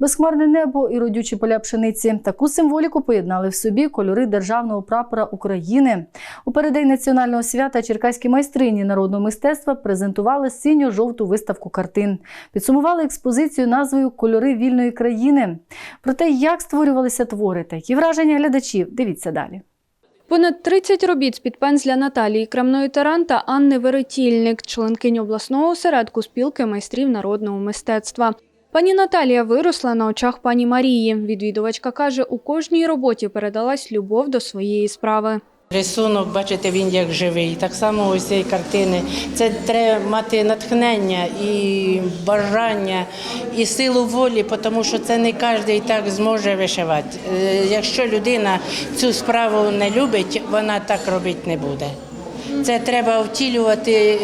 Безхмарне небо і родючі поля пшениці. Таку символіку поєднали в собі кольори державного прапора України. У переддень національного свята черкаські майстрині народного мистецтва презентували синьо-жовту виставку картин. Підсумували експозицію назвою Кольори вільної країни. Про те, як створювалися твори та які враження глядачів, дивіться далі. Понад 30 робіт з-під пензля Наталії Крамної Таран та Анни Веретільник, членкині обласного осередку спілки майстрів народного мистецтва. Пані Наталія виросла на очах пані Марії. Відвідувачка каже, у кожній роботі передалась любов до своєї справи. Рисунок, бачите, він як живий. Так само ось цієї картини. Це треба мати натхнення і бажання, і силу волі, тому що це не кожен так зможе вишивати. Е, Якщо людина цю справу не любить, вона так робити не буде. Це треба втілювати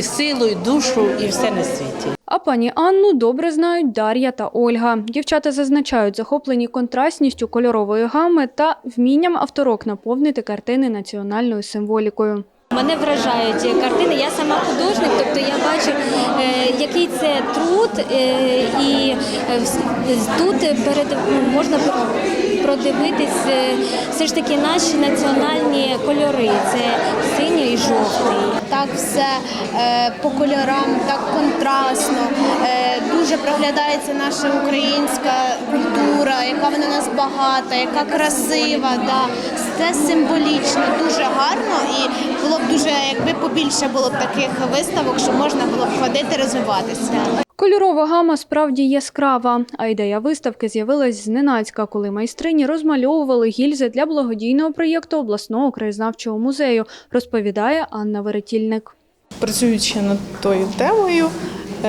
силу, душу і все на світі. А пані Анну добре знають Дар'я та Ольга. Дівчата зазначають, захоплені контрастністю кольорової гами та вмінням авторок наповнити картини національною символікою. Мене вражають картини. Я сама художник, тобто я бачу, е, який це труд, е, і е, тут перед ну, можна продивитись е, все ж таки наші національні кольори. Це синій і жовтий. так все е, по кольорам, так контрастно. Е, дуже проглядається наша українська культура, яка вона нас багата, яка красива. Да. Це символічно, дуже гарно і було б дуже, якби побільше було б таких виставок, що можна було б ходити, розвиватися. Кольорова гама справді яскрава, а ідея виставки з'явилась зненацька, коли майстрині розмальовували гільзи для благодійного проєкту обласного краєзнавчого музею, розповідає Анна Веретільник. Працюючи над тою темою,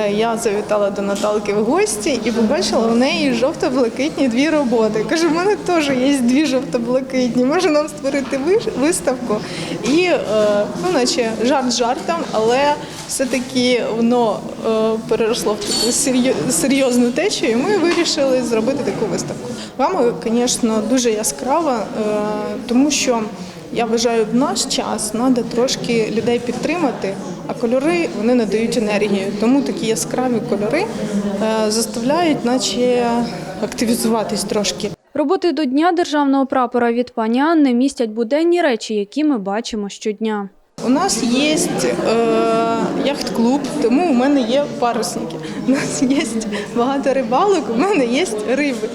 я завітала до Наталки в гості і побачила в неї жовто-блакитні дві роботи. Кажу, в мене теж є дві жовто-блакитні. Може нам створити виставку? І е, ну, наче жарт жартом, але все-таки воно е, переросло в таку серйозну течію. і Ми вирішили зробити таку виставку. Гама, звісно, дуже яскрава, е, тому що. Я вважаю, в наш час треба трошки людей підтримати, а кольори вони надають енергію. Тому такі яскраві кольори е, заставляють, наче активізуватись трошки. Роботи до Дня державного прапора від пані Анни містять буденні речі, які ми бачимо щодня. У нас є е, яхт-клуб, тому у мене є парусники. У нас є багато рибалок, у мене є риби.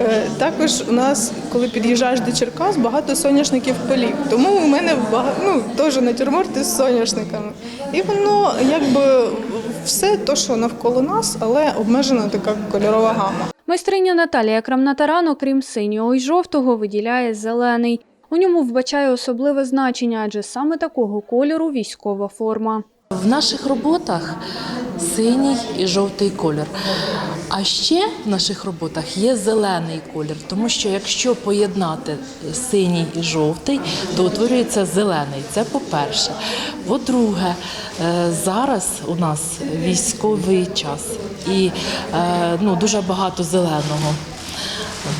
Е, також у нас, коли під'їжджаєш до Черкас, багато соняшників полів. Тому у мене багато, ну, теж натюрморти з соняшниками. І воно якби все те, що навколо нас, але обмежена така кольорова гама. Майстриня Наталія Крамнатаран, окрім синього і жовтого, виділяє зелений. У ньому вбачає особливе значення, адже саме такого кольору військова форма. В наших роботах синій і жовтий колір. А ще в наших роботах є зелений колір, тому що якщо поєднати синій і жовтий, то утворюється зелений. Це по-перше. По-друге, е, зараз у нас військовий час і е, ну, дуже багато зеленого.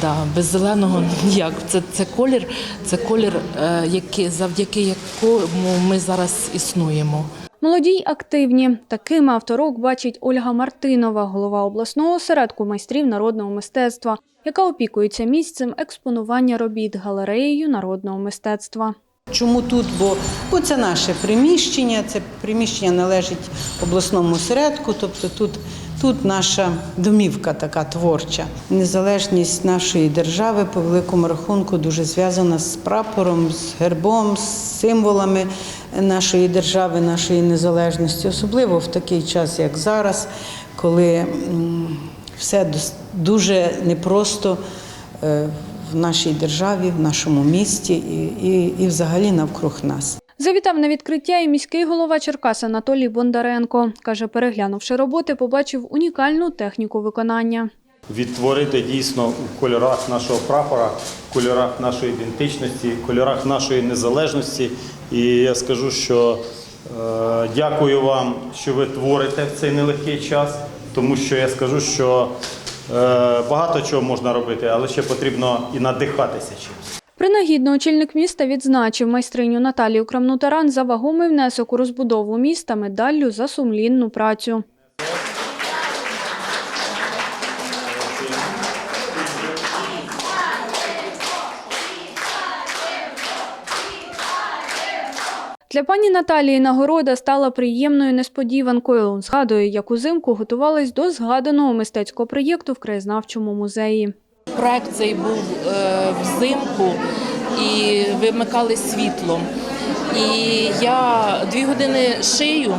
Да, без зеленого ніяк. Це, це колір, це колір, е, який, завдяки якому ми зараз існуємо. Молоді й активні. Такими авторок бачить Ольга Мартинова, голова обласного осередку майстрів народного мистецтва, яка опікується місцем експонування робіт галереєю народного мистецтва. Чому тут? Бо, бо це наше приміщення, це приміщення належить обласному осередку, тобто тут, тут наша домівка така творча. Незалежність нашої держави по великому рахунку дуже зв'язана з прапором, з гербом, з символами нашої держави, нашої незалежності, особливо в такий час, як зараз, коли все дуже непросто. е, в нашій державі, в нашому місті і, і, і взагалі навкруг нас. Завітав на відкриття і міський голова Черкас Анатолій Бондаренко. Каже, переглянувши роботи, побачив унікальну техніку виконання. відтворити дійсно у кольорах нашого прапора, в кольорах нашої ідентичності, в кольорах нашої незалежності. І я скажу, що е, дякую вам, що ви творите в цей нелегкий час, тому що я скажу, що е, багато чого можна робити, але ще потрібно і надихатися чимось. Принагідно очільник міста відзначив майстриню Наталію Крамнутаран за вагомий внесок у розбудову міста медаллю за сумлінну працю. Для пані Наталії нагорода стала приємною несподіванкою. Згадує, як узимку готувалась до згаданого мистецького проєкту в краєзнавчому музеї. Проект цей був е, взимку і вимикали світло. І я дві години шию,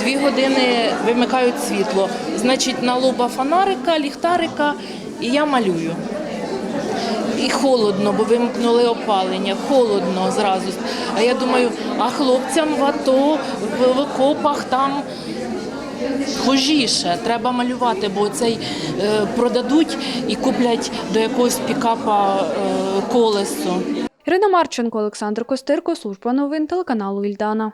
дві години вимикають світло. Значить, на лоба фонарика, ліхтарика, і я малюю. І холодно, бо вимкнули опалення, холодно зразу. А я думаю, а хлопцям в АТО, в, в окопах там хожіше, треба малювати, бо цей е, продадуть і куплять до якогось пікапа е, колесо. Ірина Марченко, Олександр Костирко, служба новин телеканалу Ільдана.